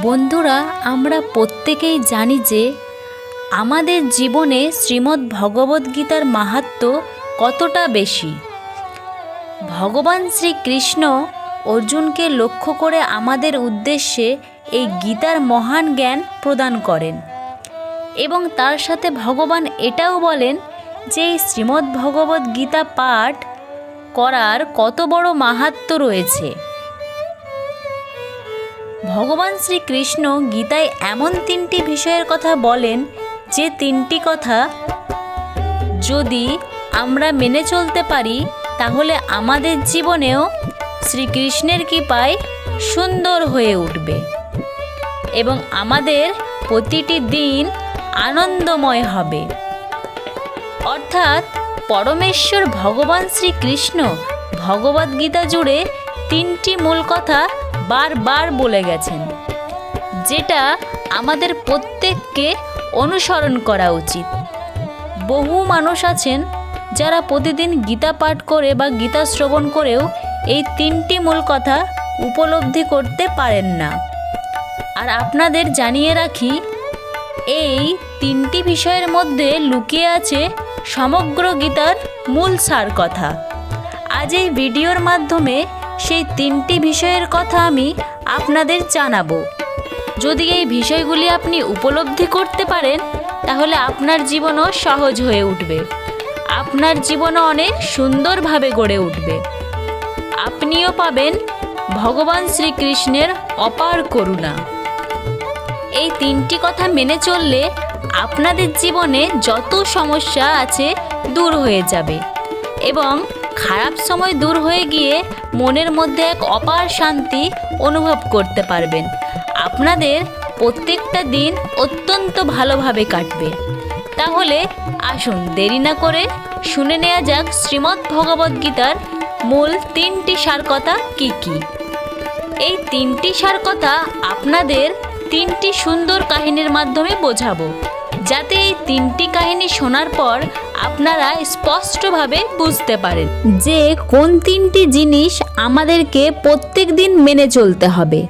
বন্ধুরা, আমরা প্রত্যেকেই জানি যে আমাদের জীবনে শ্রীমদ্ ভগবদ্গীতার মাহাত্ম্য কতটা বেশি। ভগবান শ্রীকৃষ্ণ অর্জুনকে লক্ষ্য করে আমাদের উদ্দেশ্যে এই গীতার মহান জ্ঞান প্রদান করেন এবং তার সাথে ভগবান এটাও বলেন যে এই শ্রীমদ্ ভগবদ্ গীতা পাঠ করার কত বড় মাহাত্ম্য রয়েছে। ভগবান শ্রীকৃষ্ণ গীতায় এমন তিনটি বিষয়ের কথা বলেন যে তিনটি কথা, যদি আমরা মেনে চলতে পারি, তাহলে আমাদের জীবনেও শ্রীকৃষ্ণের কৃপায় সুন্দর হয়ে উঠবে এবং আমাদের প্রতিটি দিন আনন্দময় হবে। অর্থাৎ পরমেশ্বর ভগবান শ্রীকৃষ্ণ ভগবদ্গীতা জুড়ে তিনটি মূল কথা বারবার বলে গেছেন, যেটা আমাদের প্রত্যেককে অনুসরণ করা উচিত। বহু মানুষ আছেন যারা প্রতিদিন গীতা পাঠ করে বা গীতা শ্রবণ করেও এই তিনটি মূল কথা উপলব্ধি করতে পারেন না। আর আপনাদের জানিয়ে রাখি, এই তিনটি বিষয়ের মধ্যে লুকিয়ে আছে সমগ্র গীতার মূল সার কথা। আজ এই ভিডিওর মাধ্যমে সেই তিনটি বিষয়ের কথা আমি আপনাদের জানাব। যদি এই বিষয়গুলি আপনি উপলব্ধি করতে পারেন, তাহলে আপনার জীবনও সহজ হয়ে উঠবে। আপনার জীবনও অনেক সুন্দরভাবে গড়ে উঠবে। আপনিও পাবেন ভগবান শ্রীকৃষ্ণের অপার করুণা। এই তিনটি কথা মেনে চললে আপনাদের জীবনে যত সমস্যা আছে দূর হয়ে যাবে এবং খারাপ সময় দূর হয়ে গিয়ে মনের মধ্যে এক অপার শান্তি অনুভব করতে পারবেন। আপনাদের প্রত্যেকটা দিন অত্যন্ত ভালোভাবে কাটবে। তাহলে আসুন, দেরি না করে শুনে নেওয়া যাক শ্রীমদ্ ভগবদ্গীতার মূল তিনটি সার কথা কী কী। এই তিনটি সার কথা আপনাদের তিনটি সুন্দর কাহিনীর মাধ্যমে বোঝাবো। যাতে এই তিনটি কাহিনী শোনার পর আপনারা স্পষ্টভাবে বুঝতে পারেন যে কোন তিনটি জিনিস আমাদেরকে প্রত্যেক দিন মেনে চলতে হবে।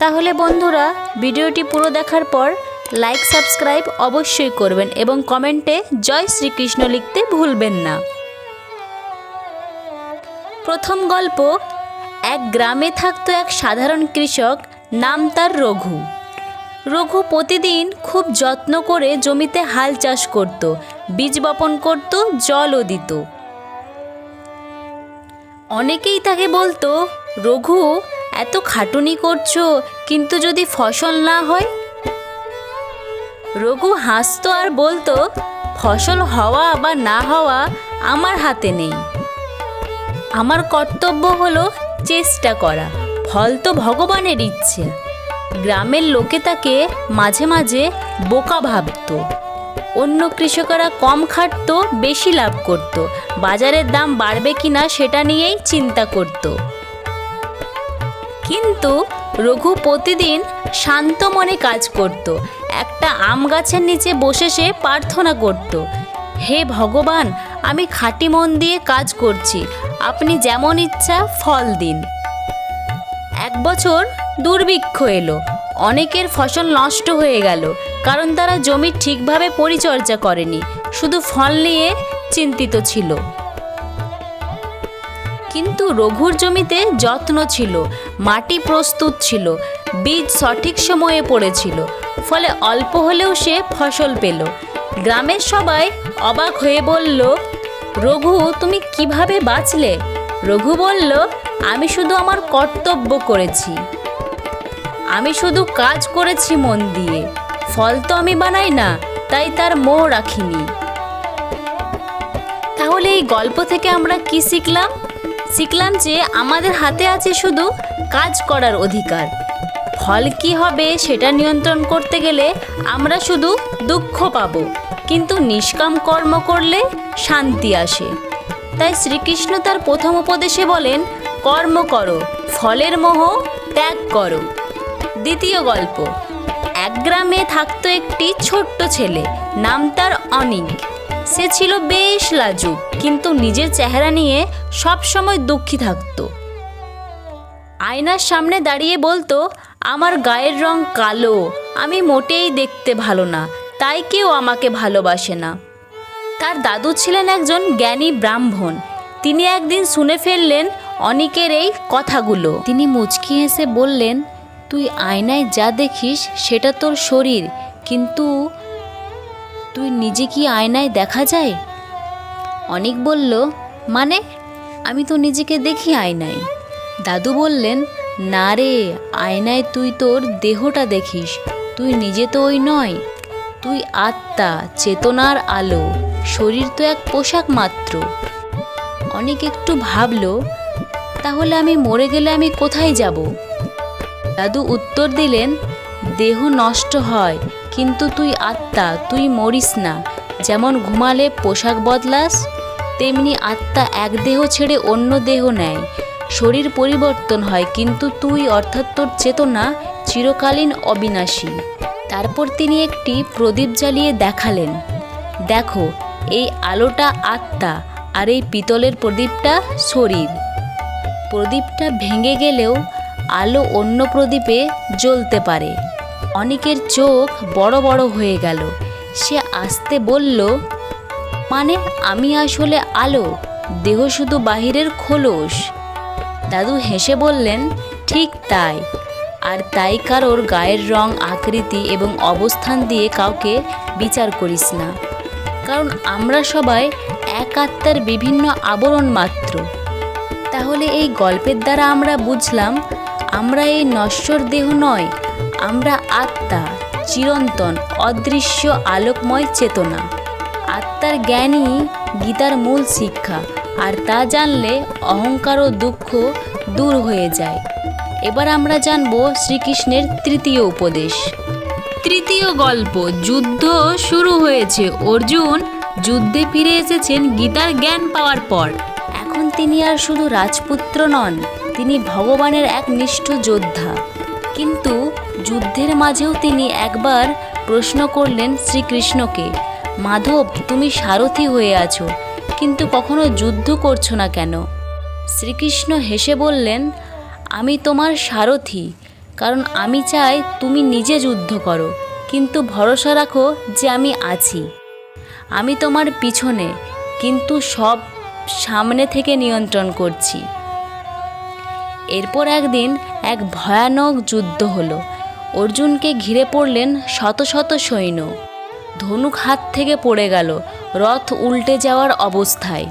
তাহলে বন্ধুরা, ভিডিওটি পুরো দেখার পর লাইক সাবস্ক্রাইব অবশ্যই করবেন এবং কমেন্টে জয় শ্রীকৃষ্ণ লিখতে ভুলবেন না। প্রথম গল্প, এক গ্রামে থাকতো এক সাধারণ কৃষক, নাম তার রঘু। রঘু প্রতিদিন খুব যত্ন করে জমিতে হাল চাষ করত, বীজ বপন করত, জলও দিত। অনেকেই তাকে বলতো, রঘু, এত খাটুনি করছ, কিন্তু যদি ফসল না হয়? রঘু হাসতো আর বলতো, ফসল হওয়া বা না হওয়া আমার হাতে নেই। আমার কর্তব্য হলো চেষ্টা করা, ফল তো ভগবানের ইচ্ছে। গ্রামের লোকে তাকে মাঝে মাঝে বোকা ভাবতো। অন্য কৃষকেরা কম খাটতো, বেশি লাভ করত। বাজারের দাম বাড়বে কিনা সেটা নিয়েই চিন্তা করত। কিন্তু রঘু প্রতিদিন শান্ত মনে কাজ করত। একটা আম গাছের নিচে বসে সে প্রার্থনা করত, হে ভগবান, আমি খাঁটি মন দিয়ে কাজ করছি। আপনি যেমন ইচ্ছা ফল দিন। এক বছর দুর্ভিক্ষ এলো। অনেকের ফসল নষ্ট হয়ে গেল, কারণ তারা জমি ঠিকভাবে পরিচর্যা করেনি, শুধু ফল নিয়ে চিন্তিত ছিল। কিন্তু রঘুর জমিতে যত্ন ছিল, মাটি প্রস্তুত ছিল, বীজ সঠিক সময়ে পড়েছিল, ফলে অল্প হলেও সে ফসল পেল। গ্রামের সবাই অবাক হয়ে বলল, রঘু, তুমি কীভাবে বাঁচলে? রঘু বলল, আমি শুধু আমার কর্তব্য করেছি। আমি শুধু কাজ করেছি মন দিয়ে। ফল তো আমি বানাই না, তাই তার মোহ রাখিনি। তাহলে এই গল্প থেকে আমরা কি শিখলাম? শিখলাম যে আমাদের হাতে আছে শুধু কাজ করার অধিকার। ফল কি হবে সেটা নিয়ন্ত্রণ করতে গেলে আমরা শুধু দুঃখ পাব, কিন্তু নিষ্কাম কর্ম করলে শান্তি আসে। তাই শ্রীকৃষ্ণ তার প্রথম উপদেশে বলেন, কর্ম করো, ফলের মোহ ত্যাগ করো। দ্বিতীয় গল্প। এক গ্রামে থাকতো একটি ছোট্ট ছেলে, নাম তার অনিক। সে ছিল বেশ লাজুক, কিন্তু নিজের চেহারা নিয়ে সব সময় দুঃখী থাকত। আয়নার সামনে দাঁড়িয়ে বলতো, আমার গায়ের রং কালো, আমি মোটেই দেখতে ভালো না, তাই কেউ আমাকে ভালোবাসে না। তার দাদু ছিলেন একজন জ্ঞানী ব্রাহ্মণ। তিনি একদিন শুনে ফেললেন অনেকের এই কথাগুলো। তিনি মুচকি হেসে বললেন তুই আয়নায় যা দেখিস সেটা তোর শরীর, কিন্তু তুই নিজে কি আয়নায় দেখা যায়? অনেক বলল মানে? আমি তো নিজেকে দেখি আয়নায়। দাদু বললেন, না রে, আয়নায় তুই তোর দেহটা দেখিস। তুই নিজে তো ওই নয়। তুই আত্মা, চেতনার আলো, শরীর তো এক পোশাক মাত্র। অনেক একটু ভাবল, তাহলে আমি মরে গেলে আমি কোথায় যাব? দাদু উত্তর দিলেন, দেহ নষ্ট হয়, কিন্তু তুই আত্মা, তুই মরিস না। যেমন ঘুমালে পোশাক বদলাস, তেমনি আত্মা এক দেহ ছেড়ে অন্য দেহ নেয়। শরীর পরিবর্তন হয়, কিন্তু তুই অর্থাৎ তোর চেতনা চিরকালীন অবিনাশী। তারপর তিনি একটি প্রদীপ জ্বালিয়ে দেখালেন, দেখো, এই আলোটা আত্মা, আর এই পিতলের প্রদীপটা শরীর। প্রদীপটা ভেঙে গেলেও আলো অন্য প্রদীপে জ্বলতে পারে। অনেকের চোখ বড় বড় হয়ে গেল। সে আসতে বলল মানে আমি আসলে আলো? দেহ শুধু বাহিরের খোলস? দাদু হেসে বললেন, ঠিক তাই। আর তাই কারোর গায়ের রং, আকৃতি এবং অবস্থান দিয়ে কাউকে বিচার করিস না। কারণ আমরা সবাই এক আত্মার বিভিন্ন আবরণ মাত্র। তাহলে এই গল্পের দ্বারা আমরা বুঝলাম আমরা এই নশ্বর দেহ নয়, আমরা আত্মা, চিরন্তন, অদৃশ্য, আলোকময় চেতনা। আত্মার জ্ঞানই গীতার মূল শিক্ষা, আর তা জানলে অহংকার ও দুঃখ দূর হয়ে যায়। এবার আমরা জানব শ্রীকৃষ্ণের তৃতীয় উপদেশ। তৃতীয় গল্প, যুদ্ধ শুরু হয়েছে। অর্জুন যুদ্ধে ফিরে এসেছেন গীতার জ্ঞান পাওয়ার পর। এখন তিনি আর শুধু রাজপুত্র নন তিনি ভগবানের এক নিষ্ঠ যোদ্ধা। কিন্তু যুদ্ধের মাঝেও তিনি একবার প্রশ্ন করলেন শ্রীকৃষ্ণকে, মাধব, তুমি সারথি হয়ে আছো, কিন্তু কখনো যুদ্ধ করছ না কেন? শ্রীকৃষ্ণ হেসে বললেন, আমি তোমার সারথি, কারণ আমি চাই তুমি নিজে যুদ্ধ করো, কিন্তু ভরসা রাখো যে আমি আছি। আমি তোমার পিছনে, কিন্তু সব সামনে থেকে নিয়ন্ত্রণ করছি। এরপর একদিন এক ভয়ানক যুদ্ধ হলো। অর্জুনকে ঘিরে পড়লেন শত শত সৈন্য। ধনুক হাত থেকে পড়ে গেল, রথ উল্টে যাওয়ার অবস্থায়।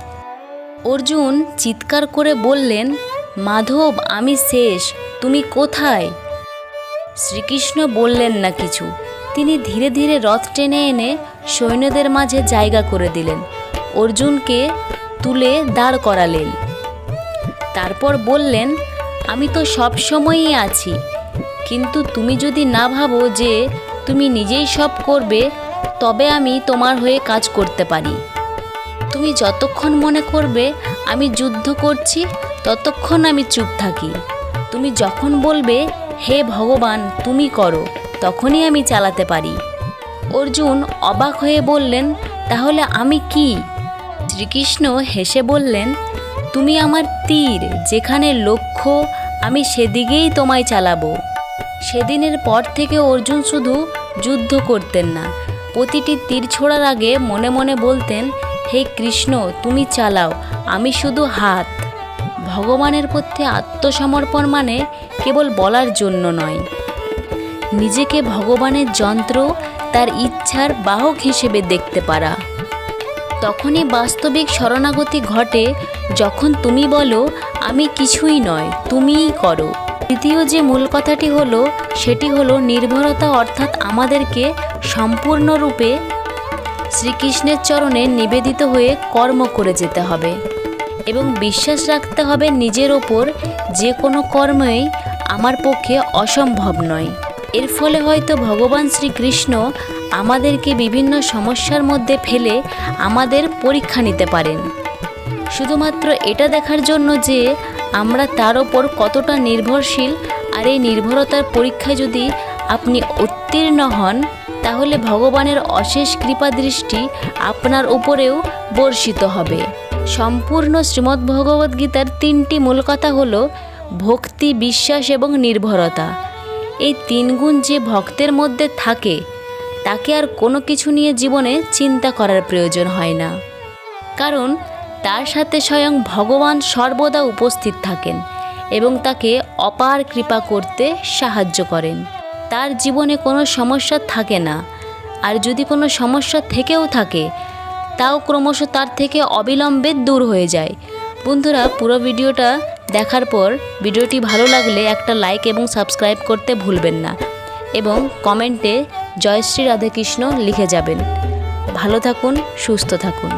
অর্জুন চিৎকার করে বললেন, মাধব, আমি শেষ, তুমি কোথায়? শ্রীকৃষ্ণ বললেন না কিছু। তিনি ধীরে ধীরে রথ টেনে এনে সৈন্যদের মাঝে জায়গা করে দিলেন। অর্জুনকে তুলে দাঁড় করালেন। তারপর বললেন আমি তো সব সময়ই আছি। কিন্তু তুমি যদি না ভাবো যে তুমি নিজেই সব করবে, তবে আমি তোমার হয়ে কাজ করতে পারি। তুমি যতক্ষণ মনে করবে আমি যুদ্ধ করছি, ততক্ষণ আমি চুপ থাকি। তুমি যখন বলবে, হে ভগবান, তুমি করো তখনই আমি চালাতে পারি। অর্জুন অবাক হয়ে বললেন, তাহলে আমি কি? শ্রীকৃষ্ণ হেসে বললেন, তুমি আমার তীর, যেখানে লক্ষ্য আমি সেদিকেই তোমায় চালাবো। সেদিনের পর থেকে অর্জুন শুধু যুদ্ধ করতেন না। প্রতিটি তীর ছোড়ার আগে মনে মনে বলতেন, হে কৃষ্ণ, তুমি চালাও, আমি শুধু হাত। ভগবানের প্রতি আত্মসমর্পণ মানে কেবল বলার জন্য নয়। নিজেকে ভগবানের যন্ত্র, তার ইচ্ছার বাহক হিসেবে দেখতে পারা। তখনই বাস্তবিক শরণাগতি ঘটে যখন তুমি বলো, আমি কিছুই নয়, তুমিই করো। তৃতীয় যে মূল কথাটি হলো, সেটি হলো নির্ভরতা অর্থাৎ আমাদেরকে সম্পূর্ণরূপে শ্রীকৃষ্ণের চরণে নিবেদিত হয়ে কর্ম করে যেতে হবে এবং বিশ্বাস রাখতে হবে নিজের ওপর যে কোনো কর্মই আমার পক্ষে অসম্ভব নয়। এর ফলে হয়তো ভগবান শ্রীকৃষ্ণ আমাদেরকে বিভিন্ন সমস্যার মধ্যে ফেলে আমাদের পরীক্ষা নিতে পারেন। শুধুমাত্র এটা দেখার জন্য যে আমরা তার ওপর কতটা নির্ভরশীল আর এই নির্ভরতার পরীক্ষায় যদি আপনি উত্তীর্ণ হন, তাহলে ভগবানের অশেষ কৃপা দৃষ্টি আপনার উপরেও বর্ষিত হবে। সম্পূর্ণ শ্রীমদ্ ভগবদ্গীতার তিনটি মূল কথা হল ভক্তি, বিশ্বাস এবং নির্ভরতা। এই তিন গুণ যে ভক্তের মধ্যে থাকে তাকে আর কোনো কিছু নিয়ে জীবনে চিন্তা করার প্রয়োজন হয় না। কারণ তার সাথে স্বয়ং ভগবান সর্বদা উপস্থিত থাকেন এবং তাকে অপার কৃপা করতে সাহায্য করেন। তার জীবনে কোনো সমস্যা থাকে না, আর যদি কোনো সমস্যা থেকেও থাকে, তাও ক্রমশ তার থেকে অবিলম্বে দূর হয়ে যায়। বন্ধুরা, পুরো ভিডিওটা দেখার পর ভিডিওটি ভালো লাগলে একটা লাইক এবং সাবস্ক্রাইব করতে ভুলবেন না এবং কমেন্টে জয়শ্রী রাধাকৃষ্ণ লিখে যাবেন। ভালো থাকুন সুস্থ থাকুন।